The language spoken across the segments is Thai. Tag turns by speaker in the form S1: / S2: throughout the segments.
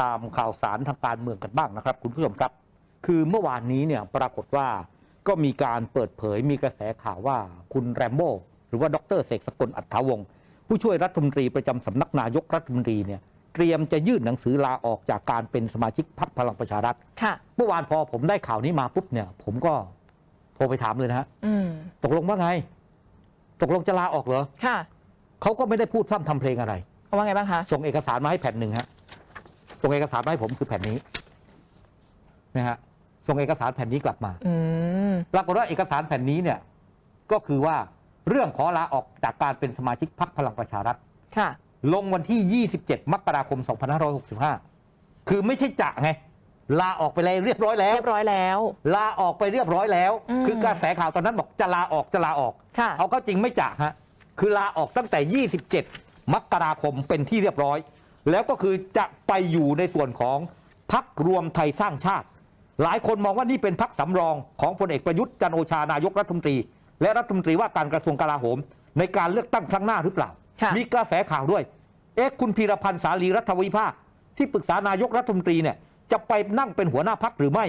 S1: ตามข่าวสารทางการเมืองกันบ้างนะครับคุณผู้ชมครับ คือเมื่อวานนี้เนี่ยปรากฏว่าก็มีการเปิดเผยมีกระแสข่าวว่าคุณแรมโบ้หรือว่าดรเสกสกลอัฏฐาวงศ์ผู้ช่วยรัฐมนตรีประจำสำนักนายกรัฐมนตรีเนี่ยเตรียมจะยื่นหนังสือลาออกจากการเป็นสมาชิกพรรคพลังประชารัฐ
S2: ค่ะ
S1: เมื่อวานพอผมได้ข่าวนี้มาปุ๊บเนี่ย ผมก็โทรไปถามเลยนะฮะ
S2: อืม
S1: ตกลงว่าไง ตกลงจะลาออกเหรอ
S2: ค่ะ
S1: เขาก็ไม่ได้พูดพร่ำทำเพลงอะไร
S2: เขาว่าไงบ้างคะ
S1: ส่งเอกสารมาให้แผ่นหนึ่งฮะ ส่งเอกสารมาให้ผมคือแผ่นนี้นะฮะส่งเอกสารแผ่นนี้กลับมา
S2: อืม
S1: ปรากฏว่าเอกสารแผ่นนี้เนี่ยก็คือว่าเรื่องขอลาออกจากการเป็นสมาชิกพรรคพลังประชารัฐ
S2: ค่ะ
S1: ลงวันที่ 27 มกราคม 2565 คือไม่ใช่จะไง ลาออกไปเลยเรียบร้อยแล้ว
S2: เรียบร้อยแล้ว
S1: ลาออกไปเรียบร้อยแล้ว
S2: อืม
S1: คือกระแสข่าวตอนนั้นบอกจะลาออกจะลาออก
S2: ค่ะ
S1: เอาก็จริงไม่จะฮะคือลาออกตั้งแต่ 27 มกราคมเป็นที่เรียบร้อย แล้วก็คือจะไปอยู่ในส่วนของพักรวมไทยสร้างชาติ หลายคนมองว่านี่เป็นพักสำรองของพลเอกประยุทธ์จันทร์โอชานายกรัฐมนตรี และรัฐมนตรีว่าการกระทรวงกลาโหม ในการเลือกตั้งครั้งหน้าหรือเปล่า
S2: ค่ะ
S1: มีกระแสข่าวด้วย เอ๊ะคุณพีรพันธ์สาลีรัฐวิภาคที่ปรึกษานายกรัฐมนตรีเนี่ยจะไปนั่งเป็นหัวหน้าพักหรือไม่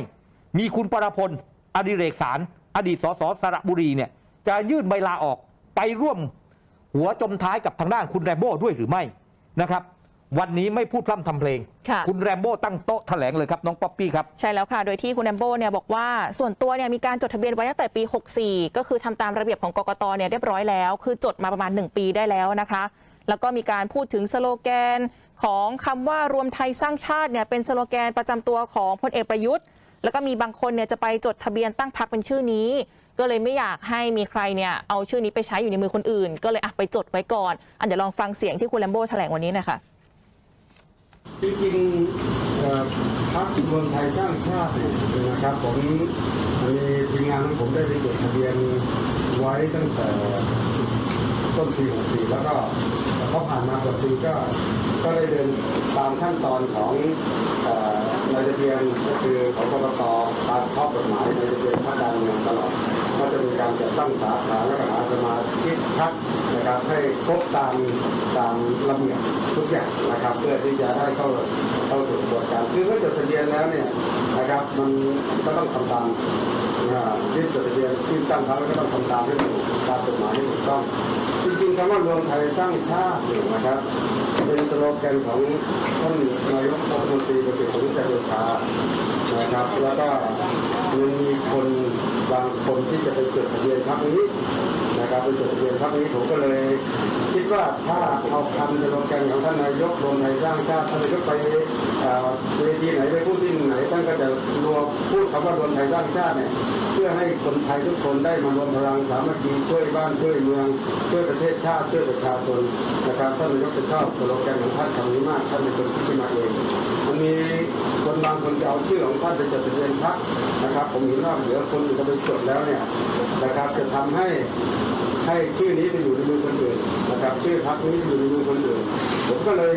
S1: มีคุณปรพลอดิเรกสารอดีตสสสระบุรีเนี่ยจะยื่นใบลาออกไปร่วมหัวจมท้ายกับทางด้านคุณแรมโบ้ด้วยหรือไม่นะครับ วันนี้ไม่พูดพร่ำทำเพลง
S2: ค่ะ
S1: ณแรมโบ้ตั้งโต๊ะแถลงเลยครับ น้องป๊อปปี้ครับ
S2: ใช่แล้วค่ะ โดยที่คุณแอมโบเนี่ยบอกว่าส่วนตัวเนี่ยมีการจดทะเบียนไว้ตั้งแต่ปี 64 ก็คือทำตามระเบียบของกกตเนี่ยเรียบร้อยแล้ว คือจดมาประมาณ 1 ปีได้แล้วนะคะ แล้วก็มีการพูดถึงสโลแกนของคำว่ารวมไทยสร้างชาติเนี่ยเป็นสโลแกนประจำตัวของพลเอกประยุทธ์ แล้วก็มีบางคนเนี่ยจะไปจดทะเบียนตั้งพรรคเป็นชื่อนี้ก็เลยไม่อยากให้มีใครเนี่ยเอาชื่อนี้ไปใช้อยู่ในมือคนอื่น ก็เลยอะไปจดไว้ก่อนอันเดี๋ยวลองฟังเสียงที่คุณแลมโบแถลงวันนี้หนะคะ
S3: จริงๆพรรครวมไทยสร้างชาติเนี่ยนะครับผมมีทีมงานของผมได้ไปจดทะเบียนไว้ตั้งแต่ต้นปี 64 แล้วก็พอผ่านมาเกือบปีก็ก็ได้เดินตามขั้นตอนของเอ่อในทะเบียนก็คือของกรกตตามข้อกฎหมายในทะเบียนพรรคการเมืองตลอด ก็จะมีการจัดตั้งสาขาและหาสมาชิกพรรคนะครับให้ครบตามตามระเบียบทุกอย่างนะครับ เพื่อที่จะได้เข้าเข้าสู่กระบวนการคือเมื่อจดทะเบียนแล้วเนี่ยนะครับมันก็ต้องทำตามที่จดทะเบียนที่ตั้งเขาแล้วก็ต้องทำตามให้ถูกตามกฎหมายให้ถูกต้องจริงๆคำว่ารวมไทยสร้างชาติเนี่ยนะครับเป็นสโลแกนของท่านนายกรัฐมนตรีพลเอกประยุทธ์จันทร์โอชานะครับ แล้วก็มีคน บางคนที่จะไปจดทะเบียนพรรคนี้นะครับไปจดทะเบียนพรรคนี้ผมก็เลย คิดว่าถ้าเอาคำสโลแกนของท่านนายกรวมไทยสร้างชาติท่านนายกไปเวทีไหนไปพูดที่ไหนท่านก็จะรวมพูดคำว่ารวมไทยสร้างชาติเนี่ยเพื่อให้คนไทยทุกคนได้มารวมพลังสามัคคีช่วยบ้านช่วยเมืองช่วยประเทศชาติช่วยประชาชนนะครับท่านนายกจะชอบสโลแกนของท่านคำนี้มากท่านเป็นคนคิดขึ้นมาเอง คนบางคนจะเอาชื่อของท่านไปจดทะเบียนพรรคนะครับ ผมเห็นว่าเหลือคนอื่นก็ไปจดแล้วเนี่ยนะครับ จะทำให้ให้ชื่อนี้ไปอยู่ในมือคนอื่นนะครับ ชื่อพรรคนี้ไปอยู่ในมือคนอื่น ผมก็เลย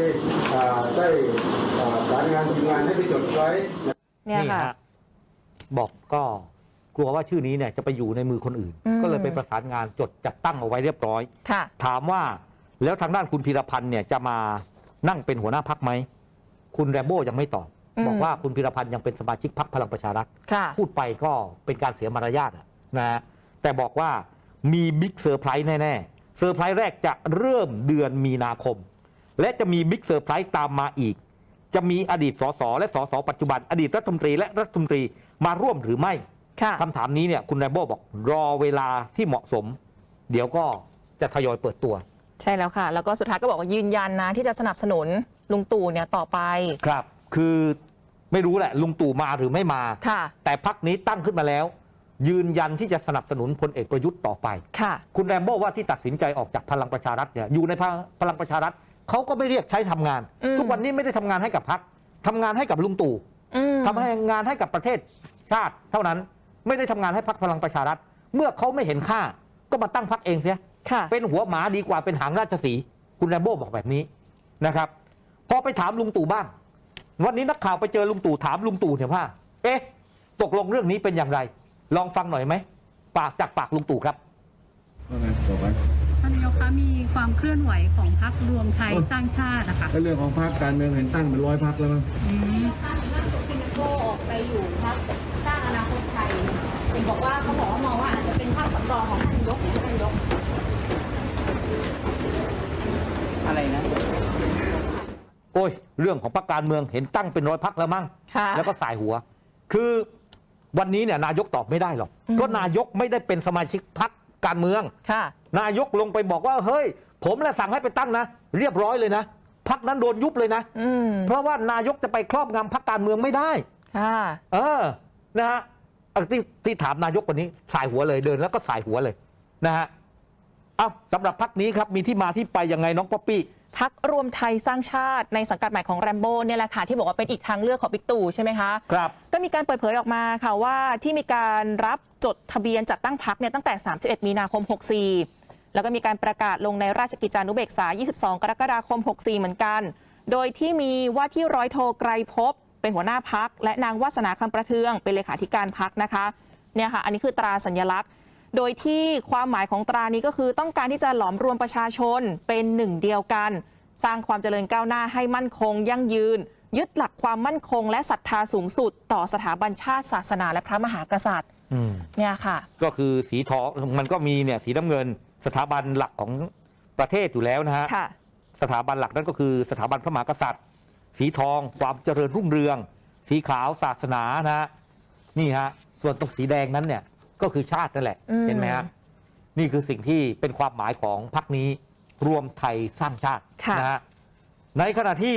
S3: อ่าได้อ่าสารงานทีมงานให้ไปจดไว้
S2: เนี่ยค่ะ
S1: ฮบอกก็กลัวว่าชื่อนี้เนี่ยจะไปอยู่ในมือคนอื่น
S2: อืม
S1: ก็เลยไปประสานงานจดจัดตั้งเอาไว้เรียบร้อย
S2: ค่ะ
S1: ถามว่าแล้วทางด้านคุณพีรพันธ์เนี่ยจะมานั่งเป็นหัวหน้าพักไหม คุณแรมโบ้ยังไม่ตอบ
S2: อืม
S1: บอกว่าคุณพีรพันธ์ยังเป็นสมาชิกพักพลังประชารัฐ
S2: ค่ะ
S1: พูดไปก็เป็นการเสียมารยาทอะนะฮะแต่บอกว่ามีบิ๊กเซอร์ไพรส์แน่ๆเซอร์ไพรส์แรกจะเริ่มเดือนมีนาคม และจะมีบิ๊กเซอร์ไพรส์ตามมาอีก จะมีอดีตสสและสสปัจจุบัน อดีตรัฐมนตรีและรัฐมนตรีมาร่วมหรือไม่
S2: ค่ะ
S1: คำถามนี้เนี่ยคุณแรมโบ้บอกรอเวลาที่เหมาะสม เดี๋ยวก็จะทยอยเปิดตัว
S2: ใช่แล้วค่ะ แล้วก็สุดท้ายก็บอกว่ายืนยันนะที่จะสนับสนุนลุงตู่เนี่ยต่อไป
S1: ครับ คือ ไม่รู้แหละลุงตู่มาหรือไม่มา
S2: ค่ะ
S1: แต่พักนี้ตั้งขึ้นมาแล้ว ยืนยันที่จะสนับสนุนพลเอกประยุทธ์ต่อไป
S2: ค่ะ
S1: คุณแรมโบ้ว่าที่ตัดสินใจออกจากพลังประชารัฐเนี่ยอยู่ในพลังประชารัฐเขาก็ไม่เรียกใช้ทำงาน
S2: อืม
S1: ทุกวันนี้ไม่ได้ทำงานให้กับพักทำงานให้กับลุงตู่
S2: อืม
S1: ทำให้งานให้กับประเทศชาติเท่านั้นไม่ได้ทำงานให้พักพลังประชารัฐ เมื่อเขาไม่เห็นค่าก็มาตั้งพักเองเสีย
S2: ค่ะ
S1: เป็นหัวหมาดีกว่าเป็นหางราชสีห์คุณแรมโบ้บอกแบบนี้นะครับ พอไปถามลุงตู่บ้าง วันนี้นักข่าวไปเจอลุงตู่ถามลุงตู่เนี่ยว่า เอ๊ะ ตกลงเรื่องนี้เป็นอย่างไร ลองฟังหน่อยไหม ปากจากปากลุงตู่ครับ
S4: ว่าไงบอกไว้
S5: ท่านนายกคะ
S4: คะมีความเคลื่อนไหวของพรรครวมไทยสร้างชาตินะคะ
S5: ก็เรื่องของพรรคการเมืองเห็นตั้งเป็นร้อยพรรคแล้วมั้ง
S4: อืม
S6: โก้ออกไปอยู่พักสร้างอนาคตไทยเห็นบอกว่าเขาบอกว่ามองว่าอาจจะเป็นภาพสำรองของท่านนายกหรือท่านนายก
S7: อะไรนะ
S1: โอ้ย เรื่องของพรรคการเมืองเห็นตั้งเป็นร้อยพักแล้วมั้ง
S2: ค่ะ
S1: แล้วก็สายหัว คือวันนี้เนี่ยนายกตอบไม่ได้หรอก
S2: อืม
S1: เพราะนายกไม่ได้เป็นสมาชิกพรรคการเมือง
S2: ค่ะ
S1: นายกลงไปบอกว่าเฮ้ย ผมแหละสั่งให้ไปตั้งนะ เรียบร้อยเลยนะพักนั้นโดนยุบเลยนะ
S2: อืม
S1: เพราะว่านายกจะไปครอบงำพรรคการเมืองไม่ได้
S2: ค่ะ
S1: เออ นะฮะเอาที่ที่ถามนายกวันนี้สายหัวเลยเดินแล้วก็สายหัวเลยนะฮะ เอ้าสำหรับพักนี้ครับมีที่มาที่ไปยังไงน้องป๊อปปี้
S2: พักรวมไทยสร้างชาติในสังกัดใหม่ของแรมโบ้เนี่ยแหละค่ะที่บอกว่าเป็นอีกทางเลือกของบิ๊กตู่ใช่ไหมคะ
S1: ครับ
S2: ก็มีการเปิดเผยออกมาค่ะว่าที่มีการรับจดทะเบียนจัดตั้งพักเนี่ยตั้งแต่ 31 มีนาคม 64 แล้วก็มีการประกาศลงในราชกิจจานุเบกษา 22 กรกฎาคม 64 เหมือนกัน โดยที่มีว่าที่ร้อยโทไกรภพเป็นหัวหน้าพัก และนางวาสนาคำประเทืองเป็นเลขาธิการพักนะคะเนี่ยค่ะอันนี้คือตราสัญลักษณ์ โดยที่ความหมายของตรานี้ก็คือต้องการที่จะหลอมรวมประชาชนเป็นหนึ่งเดียวกัน สร้างความเจริญก้าวหน้าให้มั่นคง ยั่งยืน ยึดหลักความมั่นคง และศรัทธาสูงสุด ต่อสถาบันชาติศาสนา และพระมหากษัตริย์
S1: อืม
S2: เนี่ยค่ะ
S1: ก็คือสีทองมันก็มีเนี่ยสีน้ำเงิน สถาบันหลักของประเทศอยู่แล้วนะฮะ
S2: ค่ะ
S1: สถาบันหลักนั่นก็คือสถาบันพระมหากษัตริย์ สีทองความเจริญรุ่งเรือง สีขาวศาสนานะฮะนี่ฮะส่วนตรงสีแดงนั้นเนี่ย ก็คือชาตินั่นแหละ
S2: อืม
S1: เห็นไหมฮะนี่คือสิ่งที่เป็นความหมายของพรรคนี้รวมไทยสร้างชาติ
S2: ค่ะ
S1: นะฮะในขณะที่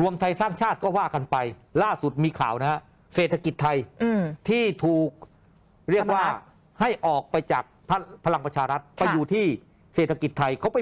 S1: รวมไทยสร้างชาติก็ว่ากันไป ล่าสุดมีข่าวนะฮะเศรษฐกิจไทย
S2: อืม
S1: ที่ถูกเรียกว่า
S2: ธรรมนัส
S1: ให้ออกไปจากพรรคพลังประชารัฐไป
S2: ค่ะ
S1: อยู่ที่เศรษฐกิจไทยเขาไป